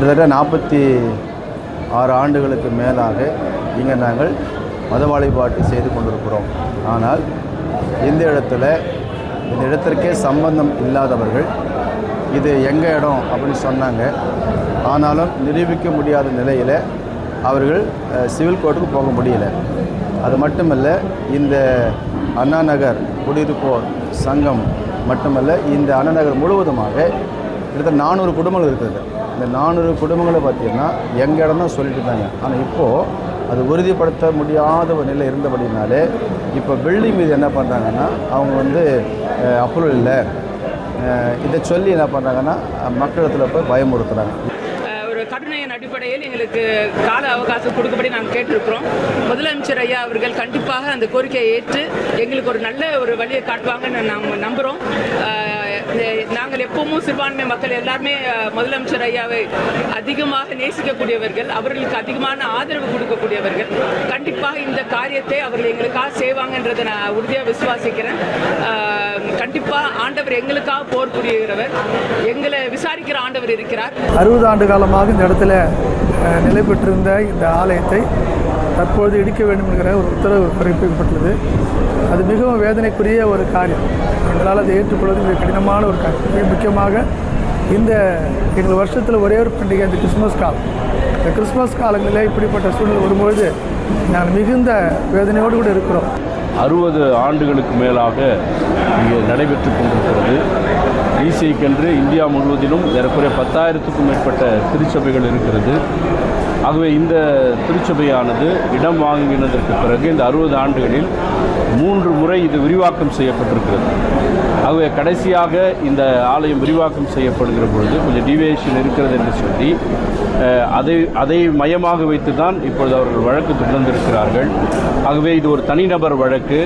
கிட்டத்தட்ட நாற்பத்தி ஆறு ஆண்டுகளுக்கு மேலாக இங்கே நாங்கள் மத வழிபாட்டு செய்து கொண்டிருக்கிறோம். ஆனால் இந்த இடத்துல இந்த இடத்திற்கே சம்பந்தம் இல்லாதவர்கள் இது எங்கள் இடம் அப்படின்னு சொன்னாங்க. ஆனாலும் நிரூபிக்க முடியாத நிலையில் அவர்கள் சிவில் கோர்ட்டுக்கு போக முடியல. அது மட்டுமல்ல இந்த அண்ணா நகர் குடியிருப்போர் சங்கம் மட்டுமல்ல இந்த அண்ணா நகர் முழுவதுமாக கிட்டத்தட்ட நானூறு குடும்பங்கள் இருக்குது. இந்த நானூறு குடும்பங்களை பார்த்தீங்கன்னா எங்கள் இடம் தான் சொல்லிட்டு இருந்தாங்க. ஆனால் இப்போது அது உறுதிப்படுத்த முடியாத ஒரு நிலை இருந்தபடினாலே இப்போ பில்டிங் மீது என்ன பண்ணுறாங்கன்னா அவங்க வந்து அப்ரூவல் இல்லை. இதை சொல்லி என்ன பண்ணுறாங்கன்னா மக்களிடத்தில் போய் பயமுறுத்துகிறாங்க ஒரு கருணையின் அடிப்படையில் எங்களுக்கு கால அவகாசம் கொடுக்கப்படி நாங்கள் கேட்டிருக்கிறோம். முதலமைச்சர் ஐயா அவர்கள் கண்டிப்பாக அந்த கோரிக்கையை ஏற்று எங்களுக்கு ஒரு நல்ல ஒரு வழியை காட்டுவாங்கன்னு நாங்கள் நம்புகிறோம் எப்பவும் சிறுபான்மை மக்கள் எல்லாருமே முதலமைச்சர் ஐயாவை அதிகமாக நேசிக்கக்கூடியவர்கள் அவர்களுக்கு அதிகமான ஆதரவு கொடுக்கக்கூடியவர்கள். கண்டிப்பாக இந்த காரியத்தை அவர்கள் எங்களுக்காக செய்வாங்கன்றதை நான் உறுதியாக விசுவாசிக்கிறேன். கண்டிப்பாக ஆண்டவர் எங்களுக்காக போர் புரிகிறவர். எங்களை விசாரிக்கிற ஆண்டவர் இருக்கிறார். அறுபது ஆண்டு காலமாக இந்த இடத்துல நிலை பெற்றிருந்த இந்த ஆலயத்தை தற்போது இடிக்க வேண்டும் என்கிற ஒரு உத்தரவு பிறப்பிக்கப்பட்டுள்ளது அது மிகவும் வேதனைக்குரிய ஒரு காரியம். எங்களால் அதை ஏற்றுக்கொள்வது மிக கடினமான ஒரு காரியம். மிக முக்கியமாக இந்த எங்கள் வருஷத்தில் ஒரே ஒரு பண்டிகை இந்த கிறிஸ்மஸ் காலம். இந்த கிறிஸ்மஸ் காலங்களில் இப்படிப்பட்ட சூழ்நிலை வரும்பொழுது நாங்கள் மிகுந்த வேதனையோடு கூட இருக்கிறோம். அறுபது ஆண்டுகளுக்கு மேலாக இங்கே நடைபெற்று கொண்டிருக்கிறது. ஈசிஐக்கென்று இந்தியா முழுவதிலும் ஏறக்குறைய பத்தாயிரத்துக்கும் மேற்பட்ட திருச்சபைகள் இருக்கிறது. ஆகவே இந்த திருச்சபையானது இடம் வாங்கினதற்கு பிறகு இந்த அறுபது ஆண்டுகளில் மூன்று முறை இது விரிவாக்கம் செய்யப்பட்டிருக்கிறது. ஆகவே கடைசியாக இந்த ஆலயம் விரிவாக்கம் செய்யப்படுகிற பொழுது கொஞ்சம் டிவியேஷன் இருக்கிறது என்று சொல்லி அதை அதை மையமாக வைத்து தான் இப்பொழுது அவர்கள் வழக்கு தொடர்ந்திருக்கிறார்கள். ஆகவே இது ஒரு தனிநபர் வழக்கு.